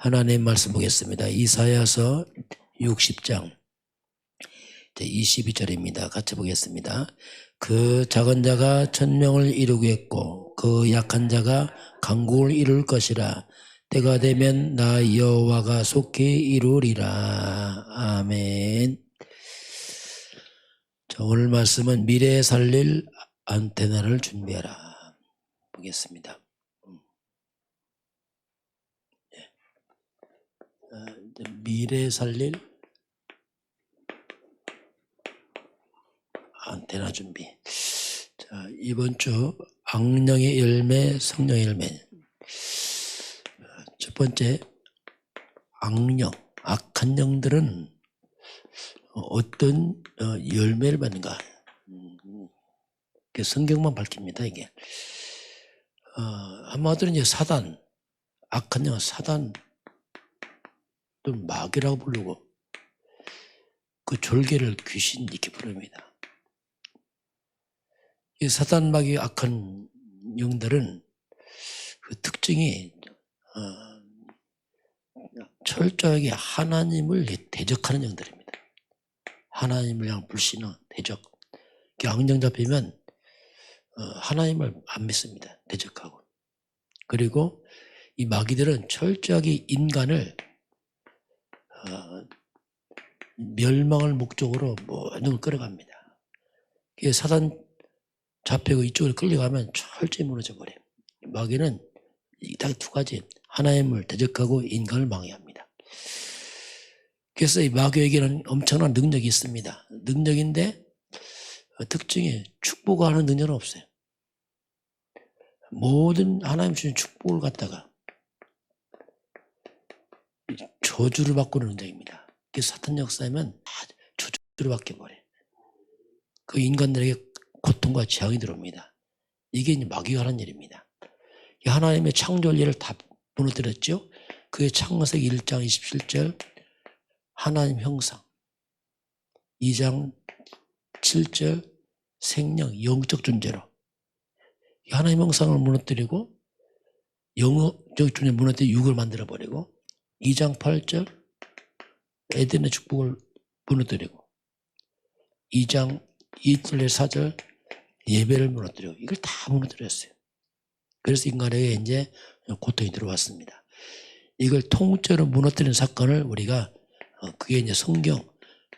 하나님 말씀 보겠습니다. 이사야서 60장 22절입니다. 같이 보겠습니다. 그 작은 자가 천명을 이루겠고 그 약한 자가 강국을 이룰 것이라 때가 되면 나 여호와가 속히 이루리라. 아멘. 자, 오늘 말씀은 미래에 살릴 안테나를 준비하라. 보겠습니다. 음. 예. 아, 이제 미래에 살릴 안테나 준비. 자, 이번 주 악령의 열매, 성령의 열매. 아, 첫 번째, 악령, 악한 영들은 어떤 어, 열매를 받는가? 음, 그 성경만 밝힙니다, 이게. 어, 한마디로 이제 사단, 악한 영은 사단, 또 마귀라고 부르고, 그 졸개를 귀신 이렇게 부릅니다. 이 사단 마귀 악한 영들은 그 특징이 어, 철저하게 하나님을 대적하는 영들입니다. 하나님을 향한 불신은 대적. 악령 잡히면 어, 하나님을 안 믿습니다. 대적하고. 그리고 이 마귀들은 철저하게 인간을 어, 멸망을 목적으로 모든 걸 끌어갑니다. 이게 사단 잡히고 이쪽으로 끌려가면 철저히 무너져 버려요. 마귀는 딱 두 가지 하나님을 대적하고 인간을 망해합니다. 그래서 이 마귀에게는 엄청난 능력이 있습니다. 능력인데 어, 특징이 축복하는 능력은 없어요. 모든 하나님 주신 축복을 갖다가 저주를 바꾸는 능력입니다. 그 사탄 역사하면 다 저주를 바뀌어버려. 그 인간들에게 고통과 재앙이 들어옵니다. 이게 이제 마귀가 하는 일입니다. 이 하나님의 창조일을 다 무너뜨렸죠. 그의 창세기 1장 27절 하나님 형상 2장 7절 생명 영적 존재로 이 하나님 형상을 무너뜨리고 영적 존재 무너뜨려 육을 만들어 버리고 2장 8절 에덴의 축복을 무너뜨리고 2장 2절 4절 예배를 무너뜨리고 이걸 다 무너뜨렸어요. 그래서 인간에게 이제 고통이 들어왔습니다. 이걸 통째로 무너뜨리는 사건을 우리가 어, 그게 이제 성경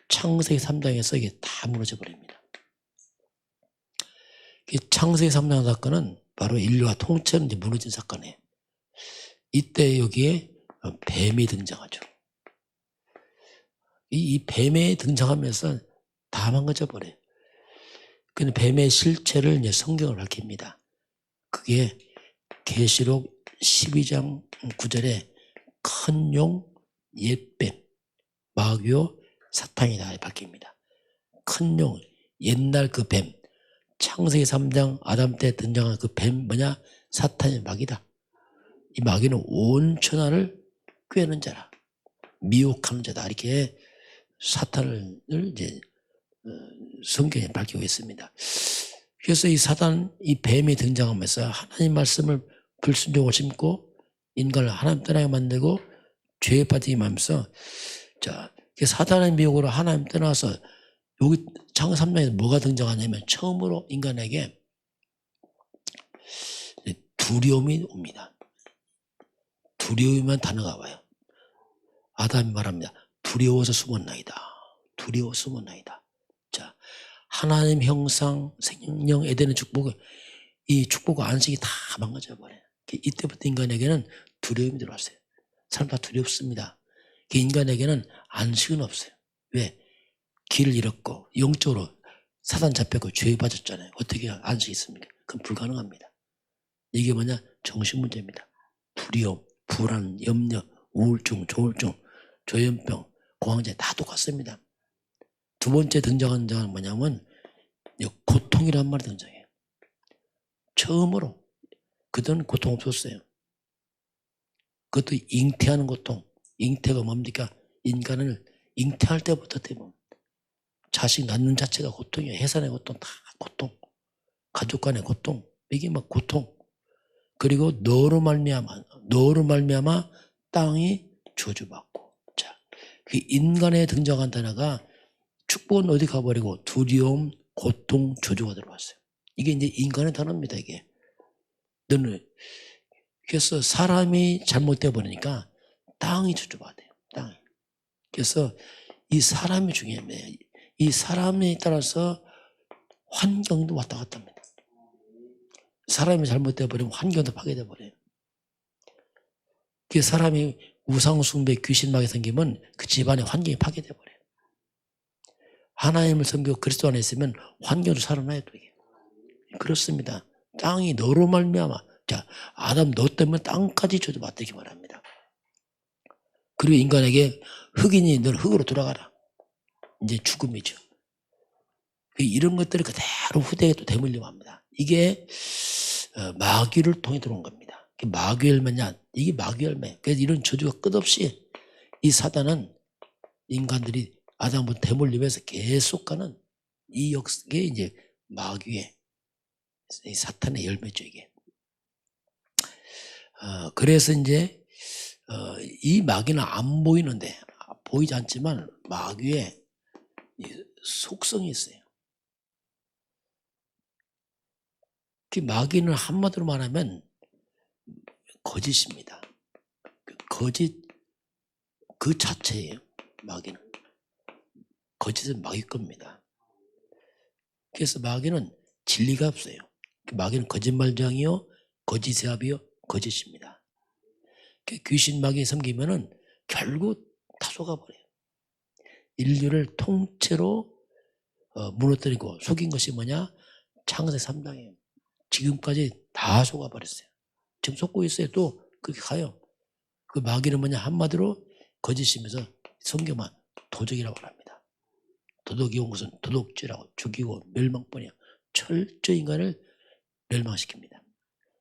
창세기 3장에서 이게 다 무너져 버립니다. 이 창세기 3장 사건은 바로 인류가 통째로 이제 무너진 사건이에요. 이때 여기에 어, 뱀이 등장하죠. 이, 이 뱀이 등장하면서 다 망가져 버려요. 근데 뱀의 실체를 이제 성경을 밝힙니다. 그게 계시록 12장 9절에 큰 용, 옛뱀, 마귀요, 사탄이다 밝힙니다. 큰 용, 옛날 그 뱀, 창세기 3장 아담 때 등장한 그 뱀 뭐냐? 사탄의 마귀다. 이 마귀는 온 천하를 꿰는 자라. 미혹하는 자다. 이렇게 사탄을 이제 어, 성경에 밝히고 있습니다. 그래서 이 사단, 이 뱀이 등장하면서 하나님 말씀을 불순종을 심고 인간을 하나님 떠나게 만들고 죄에 빠지게 하면서 자, 사단의 미혹으로 하나님 떠나서 여기 창 3장에서 뭐가 등장하냐면 처음으로 인간에게 두려움이 옵니다. 두려움이만 단어가 와요. 아담이 말합니다. 두려워서 숨었나이다. 두려워 숨었나이다. 자, 하나님 형상, 생명, 에덴의 축복을 이 축복과 안식이 다 망가져 버려요. 이때부터 인간에게는 두려움이 들어왔어요. 사람 다 두렵습니다. 인간에게는 안식은 없어요. 왜? 길을 잃었고 영적으로 사단 잡혔고 죄에 빠졌잖아요. 어떻게 안식이 있습니까? 그건 불가능합니다. 이게 뭐냐? 정신 문제입니다. 두려움, 불안, 염려, 우울증, 조울증, 조현병, 공황제 다 똑같습니다. 두 번째 등장하는 장은 뭐냐면 고통이란 말이 등장해요. 처음으로 그들은 고통 없었어요. 그것도 잉태하는 고통. 잉태가 뭡니까? 인간을 잉태할 때부터 대부분 자식 낳는 자체가 고통이에요. 해산의 고통 다 고통. 가족 간의 고통. 이게 막 고통. 그리고 너로 말미암아 너로 말미암아 땅이 저주받고. 자, 그 인간에 등장한 단어가 축복은 어디 가버리고 두려움, 고통, 저주가 들어왔어요. 이게 이제 인간의 단어입니다, 이게. 너는, 그래서 사람이 잘못되어 버리니까 땅이 저주받아요, 땅이. 그래서 이 사람이 중요합니다. 이 사람에 따라서 환경도 왔다 갔다 합니다. 사람이 잘못되어 버리면 환경도 파괴돼 버려요. 그 사람이 우상숭배 귀신막이 생기면 그 집안의 환경이 파괴돼 버려요. 하나님을 섬기고 그리스도 안에 있으면 살아나요 또 이게. 그렇습니다. 땅이 너로 말미암아 자 아담 너 때문에 땅까지 저도 맞대기 바랍니다. 그리고 인간에게 흑인이 너는 흑으로 돌아가라. 이제 죽음이죠. 그 이런 것들을 그대로 후대에 또 대물림 합니다. 이게 어, 마귀를 통해 들어온 겁니다. 마귀 열매냐? 이게 마귀 열매. 그래서 이런 저주가 끝없이 이 사단은 인간들이 아담부터 대물림해서 계속 가는 이 역게 이제 마귀의 이 사탄의 열매죠 이게. 어, 그래서 이제 어, 이 마귀는 안 보이는데 보이지 않지만 마귀의 이 속성이 있어요. 그 마귀는 한마디로 말하면 거짓입니다. 그 거짓 그 자체예요. 마귀는 거짓은 마귀 겁니다. 그래서 마귀는 진리가 없어요. 그 마귀는 거짓말장이요, 거짓의 합이요, 거짓입니다. 그 귀신 마귀 섬기면은 결국 다 속아버려요. 인류를 통째로 어, 무너뜨리고 속인 것이 뭐냐? 창세 3장이에요. 지금까지 다 속아버렸어요. 지금 속고 있어요. 또 그렇게 가요. 그 마귀는 뭐냐? 한마디로 거짓이면서 성경만 도적이라고 합니다. 도덕이 온 것은 도덕죄라고 죽이고 멸망뿐이야. 철저 인간을 멸망시킵니다.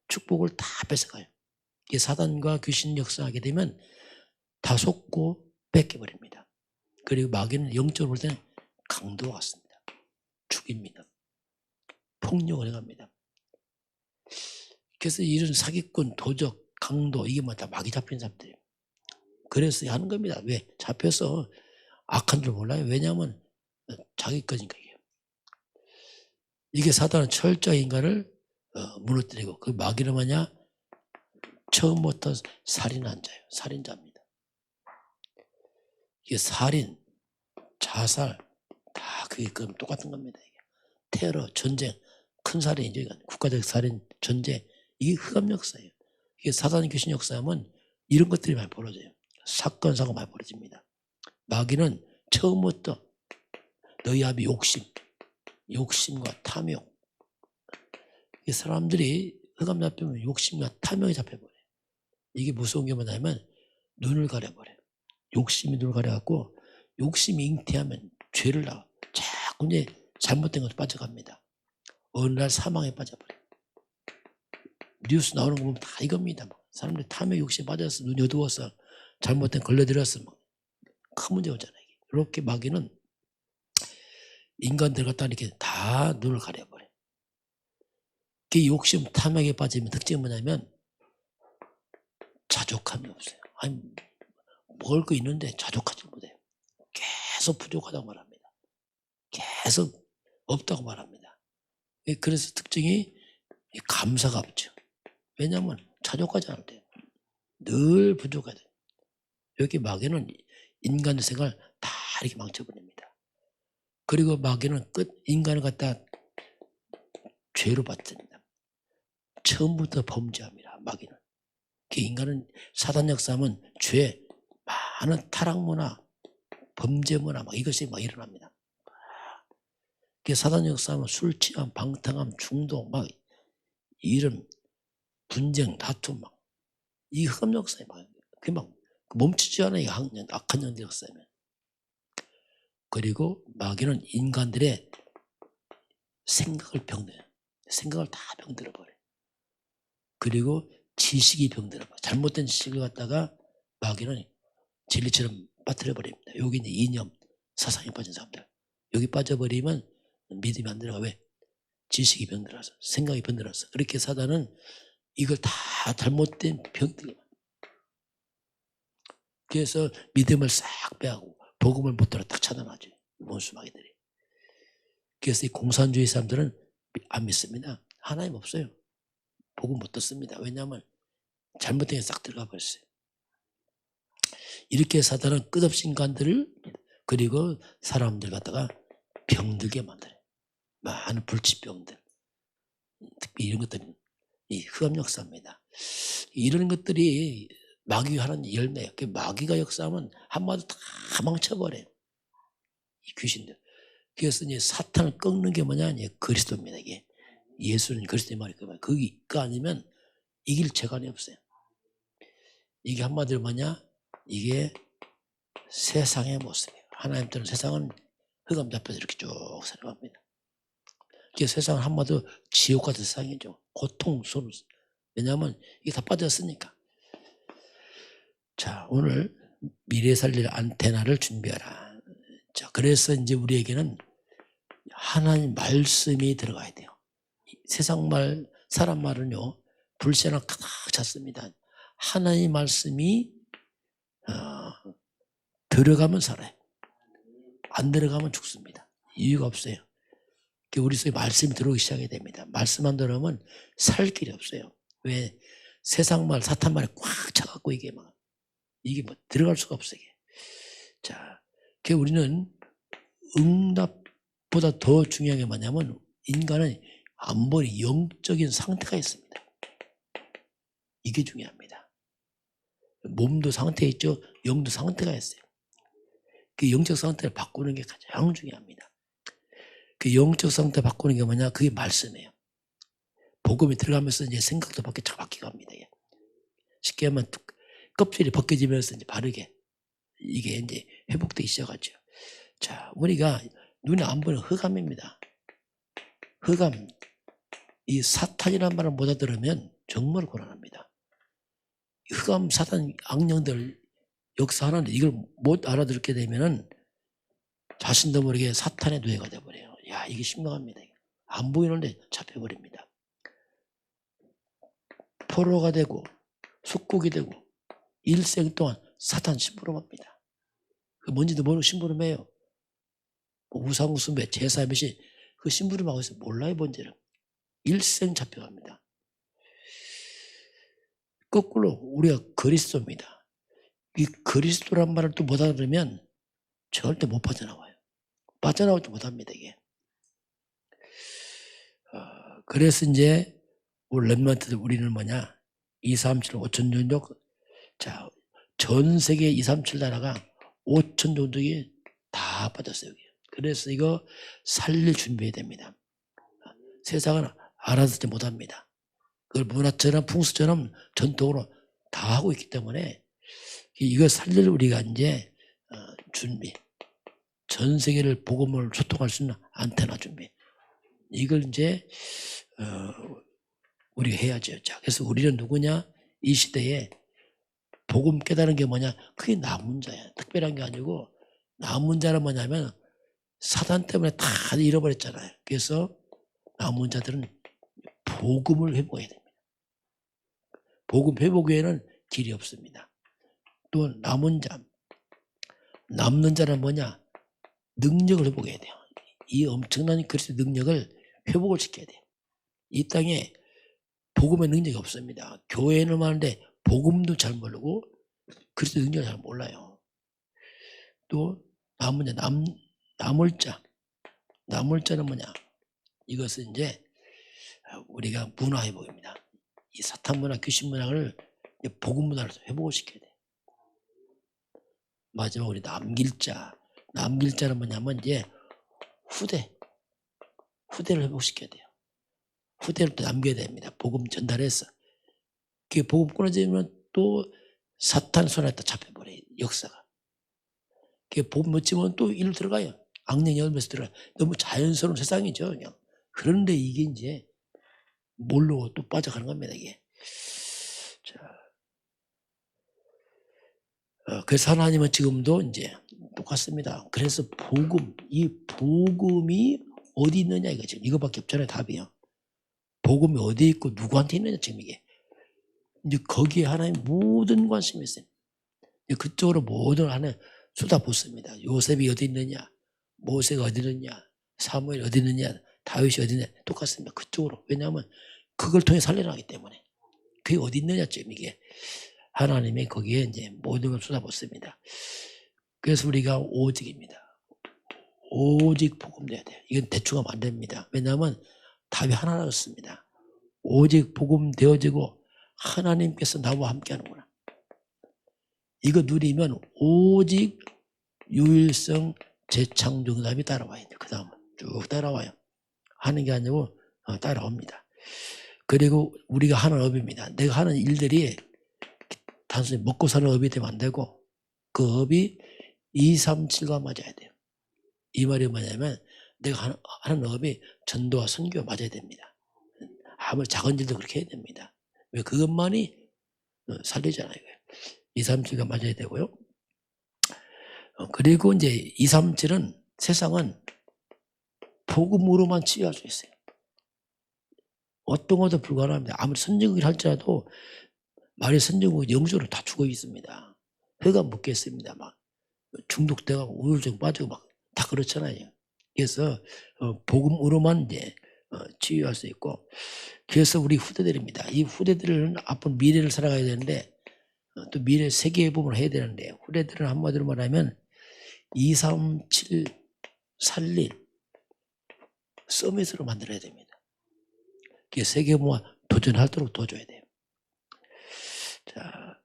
축복을 다 뺏어가요. 이 사단과 귀신 역사하게 되면 다 속고 뺏겨버립니다. 그리고 마귀는 영적으로 볼 때는 강도와 같습니다. 죽입니다. 폭력을 해갑니다. 그래서 이런 사기꾼, 도적, 강도 이게 뭐다 마귀 잡힌 사람들이에요. 그래서 하는 겁니다. 왜? 잡혀서 악한 줄 몰라요. 왜냐하면 자기 거니까 이게. 이게 사단은 철저히 인간을 어, 무너뜨리고 그 마귀는 뭐냐? 처음부터 살인한 자예요. 살인자입니다. 이게 살인, 자살 다 그게 그럼 똑같은 겁니다. 이게. 테러, 전쟁, 큰 살인이죠. 이건. 국가적 살인, 전쟁 이게 흑암 역사예요. 이게 사단 귀신 역사하면 이런 것들이 많이 벌어져요. 사건 사고 많이 벌어집니다. 마귀는 처음부터 너희 앞이 욕심, 욕심과 탐욕. 이 사람들이 흑암 잡히면 욕심과 탐욕이 잡혀버려요. 이게 무서운 게 뭐냐면 눈을 가려버려요. 욕심이 눈을 가려갖고 욕심이 잉태하면 죄를 나 자꾸 이제 잘못된 것도 빠져갑니다. 어느 날 사망에 빠져버려요. 뉴스 나오는 거 보면 다 이겁니다. 뭐. 사람들이 탐욕 욕심에 빠져서 눈이 어두워서 잘못된 걸려들어서 뭐. 큰 문제 오잖아요. 이렇게 마귀는 인간들 갖다 이렇게 다 눈을 가려버려. 그 욕심 탐욕에 빠지면 특징이 뭐냐면 자족함이 없어요. 아니 먹을 거 있는데 자족하지 못해요. 계속 부족하다고 말합니다. 계속 없다고 말합니다. 그래서 특징이 감사가 없죠. 왜냐하면 자족하지 때. 늘 부족하대. 여기 마귀는 인간의 생활 다 이렇게 망쳐버립니다. 그리고 마귀는 끝 인간을 갖다 죄로 받습니다. 처음부터 범죄합니다. 마귀는. 그 인간은 사단 역사하면 죄, 많은 타락 문화, 범죄 문화 막 이것이 막 일어납니다. 그 사단 역사하면 술 취함, 방탕함, 중독 막 이런 분쟁, 다툼 막 이 흑암 역사에 막 그게 막 멈추지 않아요. 이 악년, 악한 년대 역사면. 그리고 마귀는 인간들의 생각을 병들어요. 생각을 다 병들어 버려요. 그리고 지식이 병들어 버려요. 잘못된 지식을 갖다가 마귀는 진리처럼 빠뜨려 버립니다. 여기 이제 이념, 사상에 빠진 사람들. 여기 빠져버리면 믿음이 안 들어가. 왜? 지식이 병들어서, 생각이 병들어서. 그렇게 사단은 이걸 다 잘못된 병들게 그래서 믿음을 싹 빼하고 복음을 못 들어 딱 차단하죠. 원수마귀들이. 그래서 이 공산주의 사람들은 안 믿습니다. 하나님 없어요. 복음 못 듣습니다. 왜냐하면 잘못된 게 싹 들어가 버렸어요. 이렇게 사단은 끝없이 인간들을 그리고 사람들 갖다가 병들게 만들어요. 많은 불치병들. 특히 이런 것들은 이 흑암 역사입니다. 이런 것들이 마귀가 하는 열매예요. 그 마귀가 역사하면 한마디 다 망쳐버려요. 이 귀신들. 그래서 이제 사탄을 꺾는 게 뭐냐? 이제 그리스도입니다. 이게 예수는 그리스도의 말이 그 말. 그게 아니면 이길 재간이 없어요. 이게 한마디로 뭐냐? 이게 세상의 모습이에요. 하나님 때는 세상은 흑암 잡혀서 이렇게 쭉 살아갑니다. 이게 세상은 한마디로 지옥 같은 세상이죠. 고통, 손. 왜냐하면 이게 다 빠졌으니까. 자, 오늘 미래 살릴 안테나를 준비하라. 자, 그래서 이제 우리에게는 하나님 말씀이 들어가야 돼요. 세상 말, 사람 말은요, 불신앙 가득 찼습니다. 하나님 말씀이, 어, 들어가면 살아요. 안 들어가면 죽습니다. 이유가 없어요. 그 우리 속에 말씀이 들어오기 시작이 됩니다. 말씀 안 들어오면 살 길이 없어요. 왜? 세상 말, 사탄 말에 꽉 차갖고 이게 막, 이게 뭐 들어갈 수가 없어요. 이게. 자, 그 우리는 응답보다 더 중요한 게 뭐냐면 인간은 안보리 영적인 상태가 있습니다. 이게 중요합니다. 몸도 상태 있죠. 영도 상태가 있어요. 그 영적 상태를 바꾸는 게 가장 중요합니다. 그 영적 상태 바꾸는 게 뭐냐? 그게 말씀이에요. 복음이 들어가면서 이제 생각도 바뀌, 바뀌고 합니다. 이게. 쉽게 하면 껍질이 벗겨지면서 이제 바르게 이게 이제 회복되기 시작하죠. 자, 우리가 눈에 안 보이는 흑암입니다. 흑암. 이 사탄이라는 말을 못 알아들으면 정말 곤란합니다. 흑암 사탄 악령들 역사하는데 이걸 못 알아듣게 되면은 자신도 모르게 사탄의 노예가 돼버려요. 야, 이게 심각합니다. 안 보이는데 잡혀버립니다. 포로가 되고 숙국이 되고 일생 동안 사탄 심부름합니다. 그 뭔지도 모르고 심부름해요. 뭐 우상숭배, 제사 몇이 그 심부름하고 있어 몰라요 뭔지를. 일생 잡혀갑니다. 거꾸로 우리가 그리스도입니다. 이 그리스도란 말을 또 못 알아들으면 절대 못 빠져나와요. 빠져나오지 못합니다 이게. 어, 그래서 이제 우리 랩런트들 우리는 뭐냐 2, 3, 7, 5천 종족 자, 전 세계 2, 3, 7 나라가 5천 종족이 다 빠졌어요. 여기. 그래서 이거 살릴 준비해야 됩니다. 세상은 알아듣지 못합니다. 그걸 문화처럼 풍수처럼 전통으로 다 하고 있기 때문에 이거 살릴 우리가 이제 어, 준비. 전 세계를 복음을 소통할 수 있는 안테나 준비. 이걸 이제 어, 우리가 해야죠. 자, 그래서 우리는 누구냐? 이 시대에 복음 깨달은 게 뭐냐? 그게 남은 자야. 특별한 게 아니고 남은 자는 뭐냐면 사단 때문에 다 잃어버렸잖아요. 그래서 남은 자들은 복음을 회복해야 됩니다. 복음 회복 외에는 길이 없습니다. 또 남은 자, 남는 자는 뭐냐? 능력을 회복해야 돼요. 이 엄청난 그리스도 능력을 회복을 시켜야 돼요. 이 땅에 복음의 능력이 없습니다. 교회는 많은데 복음도 잘 모르고 그리스도 능력을 잘 몰라요. 또 남은 자, 남, 남을 자. 남을 자는 뭐냐? 이것은 이제 우리가 문화 회복입니다. 이 사탄 문화, 귀신 문화를 복음 문화로 회복을 시켜야 돼. 마지막 우리 남길 자. 남길 자는 뭐냐면 이제 후대. 후대를 회복시켜야 돼요. 후대를 또 남겨야 됩니다. 복음 전달해서. 그 복음 끊어지면 또 사탄 손에 또 잡혀버려요. 역사가. 그 복음 멋지면 또 일로 들어가요. 악령 열면서 들어가요. 너무 자연스러운 세상이죠. 그냥. 그런데 이게 이제 뭘로 또 빠져가는 겁니다. 이게. 자. 어, 그래서 하나님은 지금도 이제 똑같습니다. 그래서 복음, 이 복음이 어디 있느냐 이거죠. 이거밖에 없잖아요. 답이요. 복음이 어디 있고 누구한테 있느냐 지금 이게. 이제 거기에 하나님 모든 관심이 있어요. 그쪽으로 모든 안에 쏟아붓습니다. 요셉이 어디 있느냐, 모세가 어디 있느냐, 사무엘 어디 있느냐, 다윗이 어디 있느냐 똑같습니다. 그쪽으로 왜냐하면 그걸 통해 살려나가기 때문에 그게 어디 있느냐쯤 이게 하나님이 거기에 이제 모든 걸 쏟아붓습니다. 그래서 우리가 오직입니다. 오직 복음돼야 돼요. 이건 대충 하면 안 됩니다. 왜냐하면 답이 하나였습니다. 오직 복음 되어지고 하나님께서 나와 함께 하는구나. 이거 누리면 오직 유일성 재창조답이 따라와야 돼요. 그 다음은 쭉 따라와요. 하는 게 아니고 어, 따라옵니다. 그리고 우리가 하는 업입니다. 내가 하는 일들이 단순히 먹고 사는 업이 되면 안 되고 그 업이 2, 3, 7과 맞아야 돼요. 이 말이 뭐냐면 내가 하는, 하는 업이 전도와 선교가 맞아야 됩니다. 아무리 작은 일도 그렇게 해야 됩니다. 왜 그것만이 어, 살리잖아요. 2, 3, 7가 맞아야 되고요. 어, 그리고 이제 2, 3, 7은 세상은 복음으로만 치유할 수 있어요. 어떤 것도 불가능합니다. 아무리 선진국이 할지라도 말이 선진국 영적으로 다 죽어 있습니다. 회가 묻겠습니다. 막 중독돼가고 우울증 빠지고 막 다 그렇잖아요. 그래서 어, 복음으로만 이제 어, 치유할 수 있고 그래서 우리 후대들입니다. 이 후대들은 앞으로 미래를 살아가야 되는데 어, 또 미래 세계의 부분을 해야 되는데 후대들은 한마디로 말하면 2, 3, 7 살릴 서밋으로 만들어야 됩니다. 그게 세계보와 도전하도록 도와줘야 돼요. 자,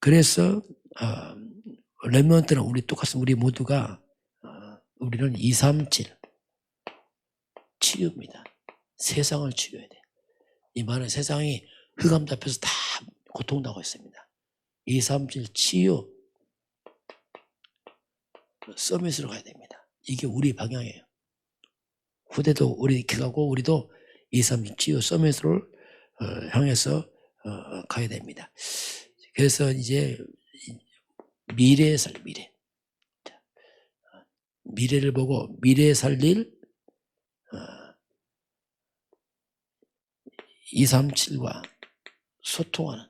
그래서 어, 렘넌트는 우리 똑같은 우리 모두가 어, 우리는 2, 3, 7 치유입니다. 세상을 치유해야 돼. 이 말은 세상이 흑암 잡혀서 다 고통당하고 있습니다. 2, 3, 7 치유 서밋으로 가야 됩니다. 이게 우리 방향이에요. 후대도 우리 기가고 우리도 2, 3, 7 치유 서밋을 어, 향해서 어, 가야 됩니다. 그래서 이제 미래에 살 미래. 자, 어, 미래를 보고 미래에 살릴 어, 237과 소통하는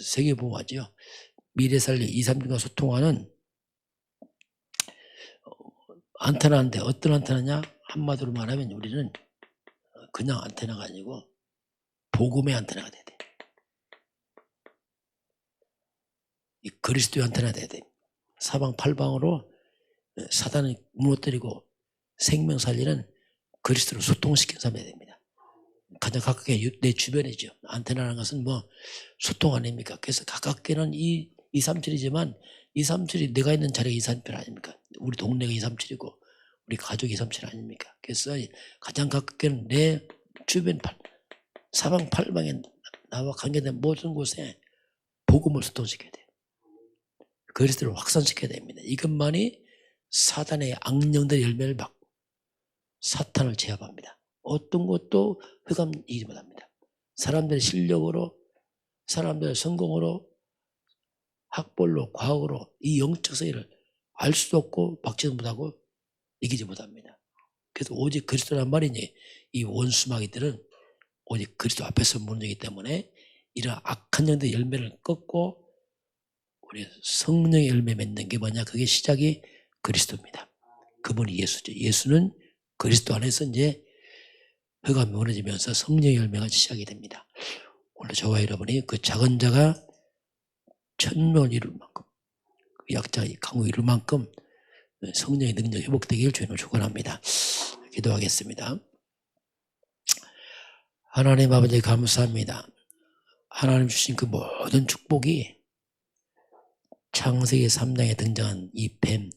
세계보호하죠. 미래 살릴 237과 소통하는 어, 안테나인데 어떤 안테나냐? 한마디로 말하면 우리는 그냥 안테나가 아니고 복음의 안테나가 돼야 돼. 이 그리스도의 안테나가 돼야 돼. 사방 팔방으로 사단을 무너뜨리고 생명 살리는 그리스도로 소통시킨 사람이 됩니다. 가장 가깝게 내 주변이죠. 안테나라는 것은 뭐 소통 아닙니까? 그래서 가깝게는 이 237이지만 237이 내가 있는 자리가 237 아닙니까? 우리 동네가 237이고 우리 가족이 237 아닙니까? 그래서 가장 가깝게는 내 주변 팔, 사방 팔방에 나와 관계된 모든 곳에 복음을 소통시켜야 돼요. 그리스도를 확산시켜야 됩니다. 이것만이 사단의 악령들의 열매를 받고 사탄을 제압합니다. 어떤 것도 흑암이지 못합니다. 사람들의 실력으로 사람들의 성공으로 학벌로 과학으로 이 영적 세계를 알 수도 없고 박지도 못하고 이기지 못합니다. 그래서 오직 그리스도란 말이니 이 원수마귀들은 오직 그리스도 앞에서 무너지기 때문에 이런 악한 영들의 열매를 꺾고 우리 성령의 열매 맺는 게 뭐냐 그게 시작이 그리스도입니다. 그분이 예수죠. 예수는 그리스도 안에서 이제 혀가 무너지면서 성령의 열매가 시작이 됩니다. 오늘 저와 여러분이 그 작은 자가 천명을 이룰 만큼 그 약자가 강우 이룰 만큼 성령의 능력 회복되길 주님을 축원합니다. 기도하겠습니다. 하나님 아버지 감사합니다. 하나님 주신 그 모든 축복이 창세기 3장에 등장한 이 뱀,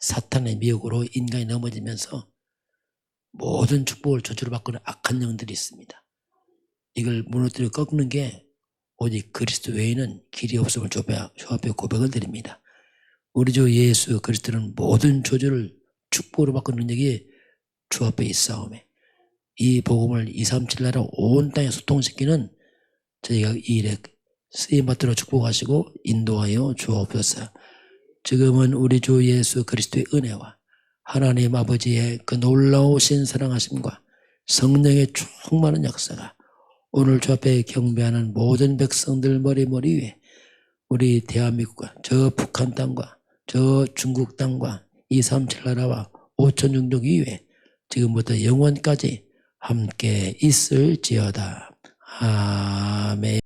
사탄의 미혹으로 인간이 넘어지면서 모든 축복을 저주로 바꾸는 악한 영들이 있습니다. 이걸 무너뜨려 꺾는 게 오직 그리스도 외에는 길이 없음을 주 앞에 고백을 드립니다. 우리 주 예수 그리스도는 모든 저주를 축복으로 바꾸는 능력이 주 앞에 있사오매 이 복음을 237 나라 온 땅에 소통시키는 저희가 이 일에 쓰임받도록 축복하시고 인도하여 주옵소서. 지금은 우리 주 예수 그리스도의 은혜와 하나님 아버지의 그 놀라우신 사랑하심과 성령의 충만한 역사가 오늘 주 앞에 경배하는 모든 백성들 머리 머리 위에 우리 대한민국과 저 북한 땅과 저 중국 땅과 이삼칠 나라와 오천 종족 이외에 지금부터 영원까지 함께 있을지어다. 아멘.